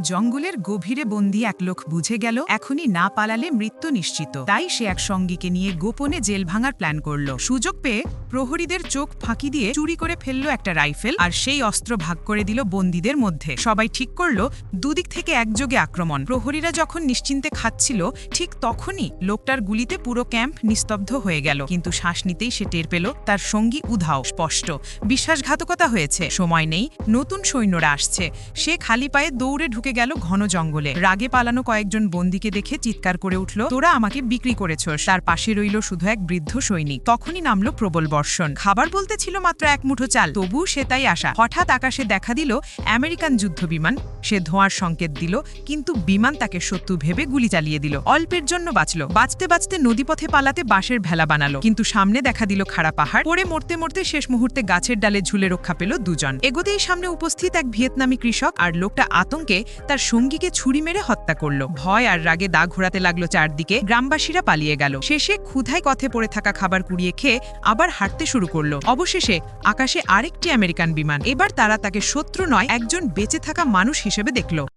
জঙ্গলের গভীরে বন্দি এক লোক বুঝে গেল, এখনই না পালালে মৃত্যু নিশ্চিত। তাই সে এক সঙ্গীকে নিয়ে গোপনে জেল ভাঙার প্ল্যান করল। সুযোগ পেয়ে প্রহরীদের চোখ ফাঁকি দিয়ে চুরি করে ফেলল একটা রাইফেল আর সেই অস্ত্র ভাগ করে দিল বন্দীদের মধ্যে। সবাই ঠিক করল, দুদিক থেকে একযোগে আক্রমণ। প্রহরীরা যখন নিশ্চিন্তে খাচ্ছিল, ঠিক তখনই লোকটার গুলিতে পুরো ক্যাম্প নিস্তব্ধ হয়ে গেল। কিন্তু শ্বাস নিতেই সে টের পেল, তার সঙ্গী উধাও। স্পষ্ট। বিশ্বাসঘাতকতা হয়েছে। সময় নেই। নতুন সৈন্যরা আসছে। সে খালি পায়ে দৌড়ে ঢুকে গেল ঘন জঙ্গলে। রাগে পালানো কয়েকজন বন্দীকে দেখে চিৎকার করে উঠল, তোরা আমাকে বিক্রি করেছ তার পাশে রইল শুধু এক বৃদ্ধ সৈনিক। তখনই নামলো প্রবল বর্ষণ। খাবার বলতে ছিল মাত্র এক মুঠো চাল। তবু সে তাই আসা। হঠাৎ আকাশে দেখা দিল আমেরিকান যুদ্ধ বিমান সে ধোঁয়ার সংকেত দিল, কিন্তু বিমান তাকে শত্রু ভেবে গুলি চালিয়ে দিল। অল্পের জন্য বাঁচল। বাঁচতে বাঁচতে নদীপথে পালাতে বাঁশের ভেলা বানালো। কিন্তু সামনে দেখা দিল খাড়া পাহাড়। পরে মরতে মরতে শেষ মুহূর্তে গাছের ডালে ঝুলে রক্ষা পেল দুজন। এগোতেই সামনে উপস্থিত এক ভিয়েতনামি কৃষক আর লোকটা আতঙ্কে তার সঙ্গীকে ছুরি মেরে হত্যা করল। ভয় আর রাগে দা ঘোরাতে লাগল চারদিকে। গ্রামবাসীরা পালিয়ে গেল। শেষে ক্ষুধায় কথে পড়ে থাকা খাবার কুড়িয়ে খেয়ে আবার হাঁটতে শুরু করল। অবশেষে আকাশে আরেকটি আমেরিকান বিমান। এবার তারা তাকে শত্রু নয়, একজন বেঁচে থাকা মানুষ হিসেবে দেখল।